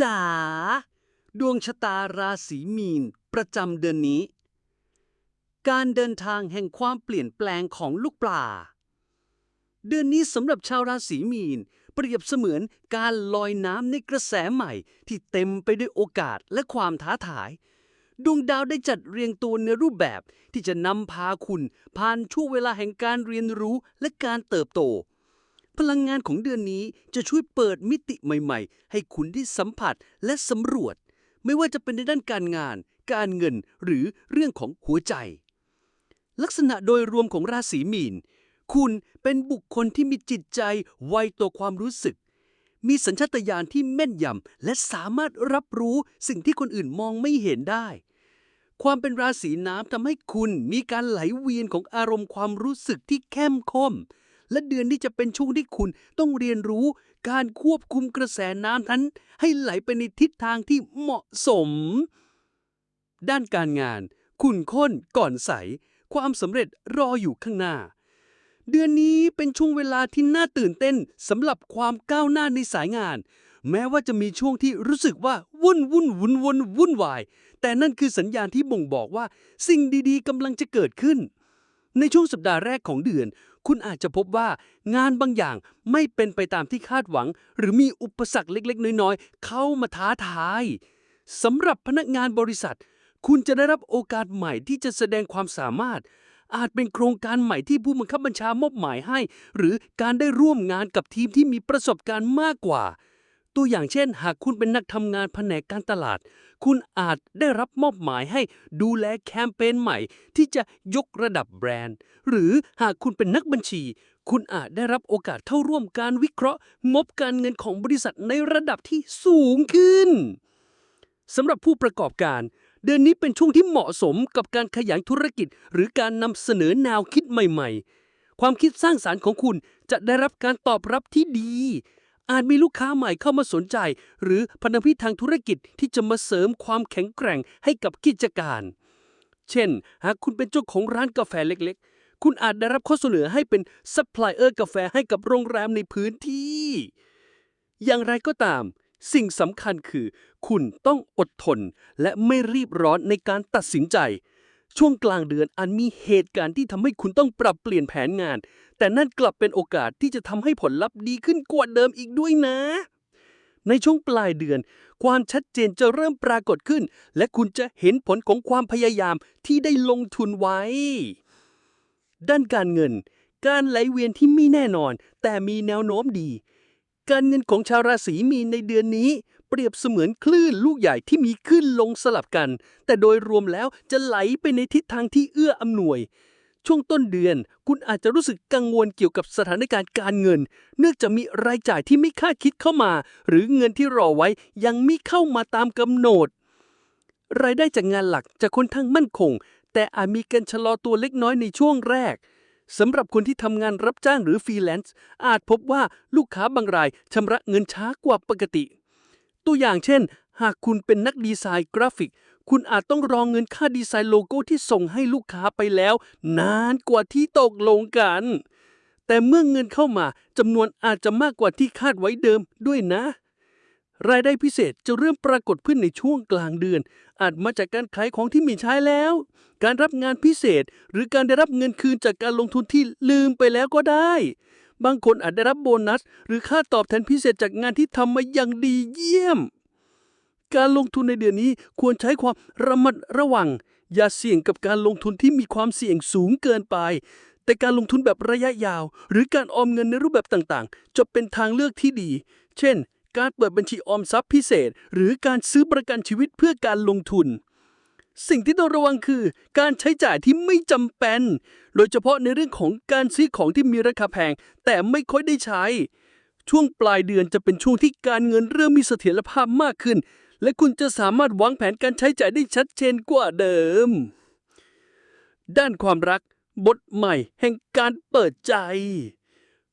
จ๋าดวงชะตาราศีมีน ประจำเดือนนี้ การเดินทางแห่งความเปลี่ยนแปลงของลูกปลา เดือนนี้สำหรับชาวราศีมีน เปรียบเสมือนการลอยน้ำในกระแสใหม่ ที่เต็มไปด้วยโอกาสและความท้าทาย ดวงดาวได้จัดเรียงตัวในรูปแบบที่จะนำพาคุณ ผ่านช่วงเวลาแห่งการเรียนรู้และการเติบโต ลังงานของเดือนนี้จะช่วยเปิดมิติใหม่ๆ ให้คุณได้สัมผัสและสำรวจ ไม่ว่าจะเป็นในด้านการงาน การเงินหรือเรื่องของหัวใจ ลักษณะโดยรวมของราศีมีน คุณเป็นบุคคลที่มีจิตใจไวต่อความรู้สึก มีสัญชาตญาณที่แม่นยำและสามารถรับรู้สิ่งที่คนอื่นมองไม่เห็นได้ความเป็นราศีน้ำทำให้คุณมีการไหลเวียนของอารมณ์ความรู้สึกที่เข้มข้น และเดือนนี้จะเป็นช่วงที่คุณต้องเรียนรู้การควบคุมกระแสน้ำนั้นให้ไหลไปในทิศทางที่เหมาะสม ด้านการงาน คุณข้นก่อนใส ความสำเร็จรออยู่ข้างหน้า เดือนนี้เป็นช่วงเวลาที่น่าตื่นเต้นสำหรับความก้าวหน้าในสายงาน แม้ว่าจะมีช่วงที่รู้สึกว่าวุ่นวุ่นวุ่นวุ่นวุ่นวาย แต่นั่นคือสัญญาณที่บ่งบอกว่า สิ่งดีๆกำลังจะเกิดขึ้น ในช่วงสัปดาห์แรกของเดือน คุณอาจจะพบว่างานบางอย่างไม่เป็นไปตามที่คาดหวัง หรือมีอุปสรรคเล็กๆ น้อยๆ เข้ามาท้าทายสำหรับพนักงานบริษัท คุณจะได้รับโอกาสใหม่ที่จะแสดงความสามารถ อาจเป็นโครงการใหม่ที่ผู้บังคับบัญชามอบหมายให้ หรือการได้ร่วมงานกับทีมที่มีประสบการณ์มากกว่า ตัวอย่างเช่น หากคุณเป็นนักทำงานแผนกการตลาด คุณอาจได้รับมอบหมายให้ดูแลแคมเปญใหม่ ที่จะยกระดับแบรนด์ หรือหากคุณเป็นนักบัญชี คุณอาจได้รับโอกาสเข้าร่วมการวิเคราะห์ งบการเงินของบริษัทในระดับที่สูงขึ้นสำหรับผู้ประกอบการ เดือนนี้เป็นช่วงที่เหมาะสมกับการขยายธุรกิจ หรือการนำเสนอแนวคิดใหม่ ๆ ความคิดสร้างสารรค์ของคุณจะได้รับการตอบรับที่ดี อาจมีลูกค้าใหม่เข้ามาสนใจ หรือพันธมิตรทางธุรกิจที่จะมาเสริมความแข็งแกร่งให้กับกิจการ เช่น หากคุณเป็นเจ้าของร้านกาแฟเล็กๆ คุณอาจได้รับข้อเสนอให้เป็นซัพพลายเออร์กาแฟให้กับโรงแรมในพื้นที่ อย่างไรก็ตาม สิ่งสำคัญคือ คุณต้องอดทนและไม่รีบร้อนในการตัดสินใจ ช่วงกลางเดือนอันมีเหตุการณ์ที่ทำให้คุณต้องปรับเปลี่ยนแผนงาน แต่นั่นกลับเป็นโอกาสที่จะทำให้ผลลัพธ์ดีขึ้นกว่าเดิมอีกด้วยนะ ในช่วงปลายเดือน ความชัดเจนจะเริ่มปรากฏขึ้น และคุณจะเห็นผลของความพยายามที่ได้ลงทุนไว้ ด้านการเงิน การไหลเวียนที่ไม่แน่นอน แต่มีแนวโน้มดี การเงินของชาวราศีมีนในเดือนนี้ เปรียบเสมือนคลื่นลูกใหญ่ที่มีขึ้นลงสลับกัน แต่โดยรวมแล้วจะไหลไปในทิศทางที่เอื้ออำนวย ช่วงต้นเดือน คุณอาจจะรู้สึกกังวลเกี่ยวกับสถานการณ์การเงิน เนื่องจากมีรายจ่ายที่ไม่คาดคิดเข้ามา หรือเงินที่รอไว้ยังไม่เข้ามาตามกำหนด รายได้จากงานหลักจะค่อนข้างมั่นคง แต่อาจมีการชะลอตัวเล็กน้อยในช่วงแรกสำหรับคนที่ทำงานรับจ้างหรือฟรีแลนซ์อาจพบว่าลูกค้าบางรายชำระเงินช้ากว่าปกติ ตัวอย่างเช่น หากคุณเป็นนักดีไซน์กราฟิก คุณอาจต้องรองเงินค่าดีไซน์โลโก้ที่ส่งให้ลูกค้าไปแล้ว นานกว่าที่ตกลงกัน แต่เมื่อเงินเข้ามาจำนวนอาจจะมากกว่าที่คาดไว้เดิมด้วยนะ รายได้พิเศษจะเริ่มปรากฏขึ้นในช่วงกลางเดือน อาจมาจากการขายของที่มีใช้แล้ว การรับงานพิเศษ หรือการได้รับเงินคืนจากการลงทุนที่ลืมไปแล้วก็ได้ บางคนอาจได้รับโบนัส หรือค่าตอบแทนพิเศษจากงานที่ทำมาอย่างดีเยี่ยม การลงทุนในเดือนนี้ควรใช้ความระมัดระวัง อย่าเสี่ยงกับการลงทุนที่มีความเสี่ยงสูงเกินไป แต่การลงทุนแบบระยะยาว หรือการออมเงินในรูปแบบต่างๆ จะเป็นทางเลือกที่ดี เช่น การเปิดบัญชีออมทรัพย์พิเศษ หรือการซื้อประกันชีวิตเพื่อการลงทุน สิ่งที่ต้องระวังคือการใช้จ่ายที่ไม่จำเป็น โดยเฉพาะในเรื่องของการซื้อของที่มีราคาแพง แต่ไม่ค่อยได้ใช้ ช่วงปลายเดือนจะเป็นช่วงที่การเงินเริ่มมีเสถียรภาพมากขึ้น และคุณจะสามารถวางแผนการใช้จ่ายได้ชัดเจนกว่าเดิม ด้านความรัก บทใหม่แห่งการเปิดใจ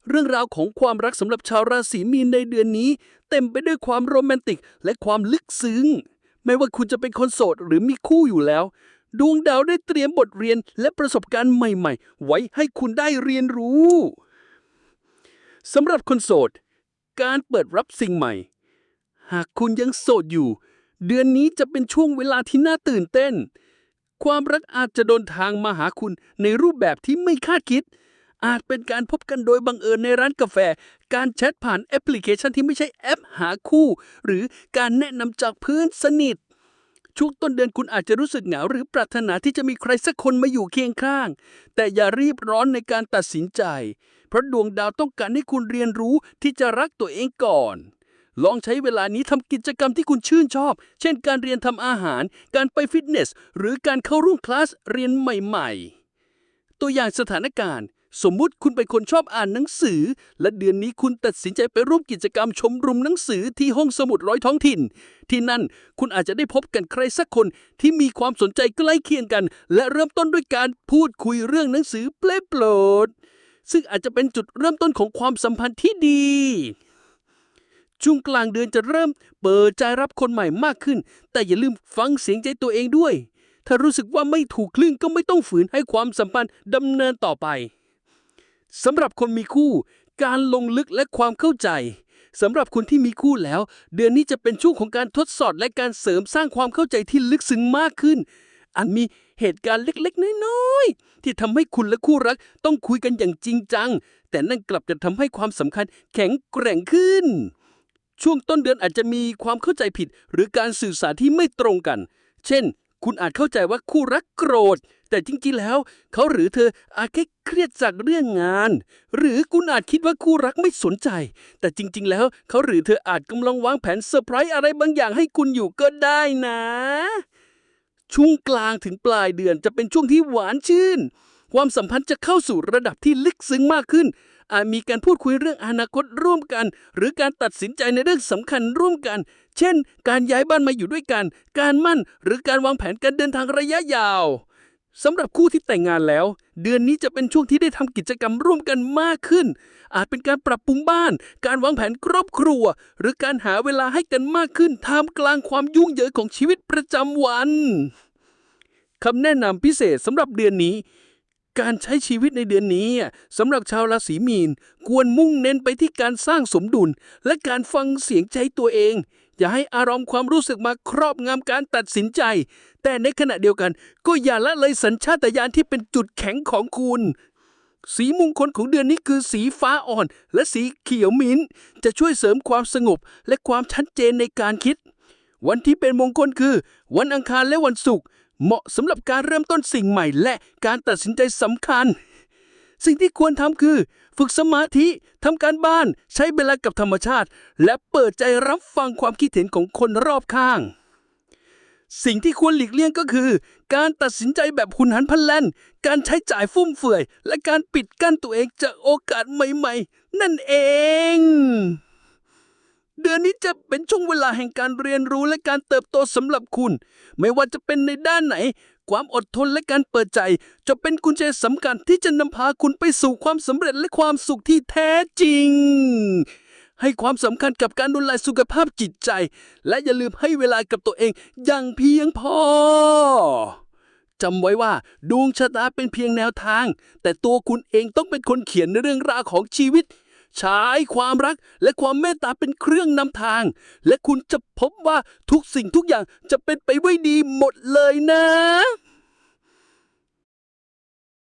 เรื่องราวของความรักสำหรับชาวราศีมีนในเดือนนี้ เต็มไปด้วยความโรแมนติกและความลึกซึ้ง ไม่ว่าคุณจะเป็นคนโสดหรือมีคู่อยู่แล้ว ดวงดาวได้เตรียมบทเรียนและประสบการณ์ใหม่ๆ ไว้ให้คุณได้เรียนรู้สำหรับคนโสด การเปิดรับสิ่งใหม่ หากคุณยังโสดอยู่ เดือนนี้จะเป็นช่วงเวลาที่น่าตื่นเต้น ความรักอาจจะเดินทางมาหาคุณในรูปแบบที่ไม่คาดคิด อาจเป็นการพบกันโดยบังเอิญในร้านกาแฟ การแชทผ่านแอปพลิเคชันที่ไม่ใช่แอปหาคู่ หรือการแนะนำจากเพื่อนสนิท ช่วงต้นเดือนคุณอาจจะรู้สึกเหงาหรือปรารถนาที่จะมีใครสักคนมาอยู่เคียงข้าง แต่อย่ารีบร้อนในการตัดสินใจ เพราะดวงดาวต้องการให้คุณเรียนรู้ที่จะรักตัวเองก่อน ลองใช้เวลานี้ทำกิจกรรมที่คุณชื่นชอบ เช่น การเรียนทำอาหาร การไปฟิตเนส หรือการเข้าร่วมคลาสเรียนใหม่ ๆ ตัวอย่างสถานการณ์ สมมุติคุณเป็นคนชอบอ่านหนังสือ และเดือนนี้คุณตัดสินใจไปร่วมกิจกรรมชมรมหนังสือที่ห้องสมุดร้อยท้องถิ่น ที่นั่นคุณอาจจะได้พบกันใครสักคนที่มีความสนใจใกล้เคียงกัน และเริ่มต้นด้วยการพูดคุยเรื่องหนังสือเพลโปรด ซึ่งอาจจะเป็นจุดเริ่มต้นของความสัมพันธ์ที่ดีช่วงกลางเดือนจะเริ่มเปิดใจรับคนใหม่มากขึ้น แต่อย่าลืมฟังเสียงใจตัวเองด้วย ถ้ารู้สึกว่าไม่ถูกคลื่นก็ไม่ต้องฝืนให้ความสัมพันธ์ดำเนินต่อไป สำหรับคนมีคู่ การลงลึกและความเข้าใจสำหรับคนที่มีคู่แล้ว เดือนนี้จะเป็นช่วงของการทดสอบและการเสริมสร้างความเข้าใจที่ลึกซึ้งมากขึ้น อันมีเหตุการณ์เล็กๆ น้อยๆ ที่ทำให้คุณและคู่รักต้องคุยกันอย่างจริงจัง แต่นั่นกลับจะทำให้ความสำคัญแข็งแกร่งขึ้น ช่วงต้นเดือนอาจจะมีความเข้าใจผิด หรือการสื่อสารที่ไม่ตรงกัน เช่น คุณอาจเข้าใจว่าคู่รักโกรธ แต่จริงๆแล้ว เขาหรือเธออาจแค่เครียดจากเรื่องงาน หรือคุณอาจคิดว่าคู่รักไม่สนใจ แต่จริง ๆ แล้ว เขาหรือเธออาจกำลังวางแผนเซอร์ไพรส์อะไรบางอย่างให้คุณอยู่ก็ได้นะ ช่วงกลางถึงปลายเดือนจะเป็นช่วงที่หวานชื่น ความสัมพันธ์จะเข้าสู่ระดับที่ลึกซึ้งมากขึ้น อาจมีการพูดคุยเรื่องอนาคตร่วมกัน หรือการตัดสินใจในเรื่องสำคัญร่วมกัน เช่น การย้ายบ้านมาอยู่ด้วยกัน การมั่น หรือการวางแผนการเดินทางระยะยาว สำหรับคู่ที่แต่งงานแล้ว เดือนนี้จะเป็นช่วงที่ได้ทำกิจกรรมร่วมกันมากขึ้น อาจเป็นการปรับปรุงบ้าน การวางแผนครอบครัว หรือการหาเวลาให้กันมากขึ้นท่ามกลางความยุ่งเหยิงของชีวิตประจำวันคำแนะนำพิเศษสำหรับเดือนนี้ การใช้ชีวิตในเดือนนี้สำหรับชาวราศีมีนควรมุ่งเน้นไปที่การสร้างสมดุล และการฟังเสียงใจตัวเอง อย่าให้อารมณ์ความรู้สึกมาครอบงำการตัดสินใจ แต่ในขณะเดียวกัน ก็อย่าละเลยสัญชาตญาณที่เป็นจุดแข็งของคุณ สีมงคลของเดือนนี้คือสีฟ้าอ่อน และสีเขียวมิ้น จะช่วยเสริมความสงบ และความชัดเจนในการคิด วันที่เป็นมงคลคือ วันอังคารและวันศุกร์ เหมาะสำหรับการเริ่มต้นสิ่งใหม่ และการตัดสินใจสำคัญ สิ่งที่ควรทำคือ ฝึกสมาธิทำการบ้าน ใช้เวลากับธรรมชาติ และเปิดใจรับฟังความคิดเห็นของคนรอบข้าง สิ่งที่ควรหลีกเลี่ยงก็คือ การตัดสินใจแบบหุนหันพลันแล่นการใช้จ่ายฟุ่มเฟือย และการปิดกั้นตัวเองจากโอกาสใหม่ ๆ นั่นเอง เดือนนี้จะเป็นช่วงเวลาแห่งการเรียนรู้และการเติบโตสำหรับคุณ ไม่ว่าจะเป็นในด้านไหน ความอดทนและการเปิดใจ จะเป็นกุญแจสำคัญที่จะนำพาคุณไปสู่ความสำเร็จและความสุขที่แท้จริง ให้ความสำคัญกับการดูแลสุขภาพจิตใจ และอย่าลืมให้เวลากับตัวเองอย่างเพียงพอจำไว้ว่าดวงชะตาเป็นเพียงแนวทาง แต่ตัวคุณเองต้องเป็นคนเขียนเรื่องราวของชีวิต ใช้ความรักและความเมตตาเป็นเครื่องนำทาง และคุณจะพบว่าทุกสิ่งทุกอย่างจะเป็นไปไว้ดีหมดเลยนะ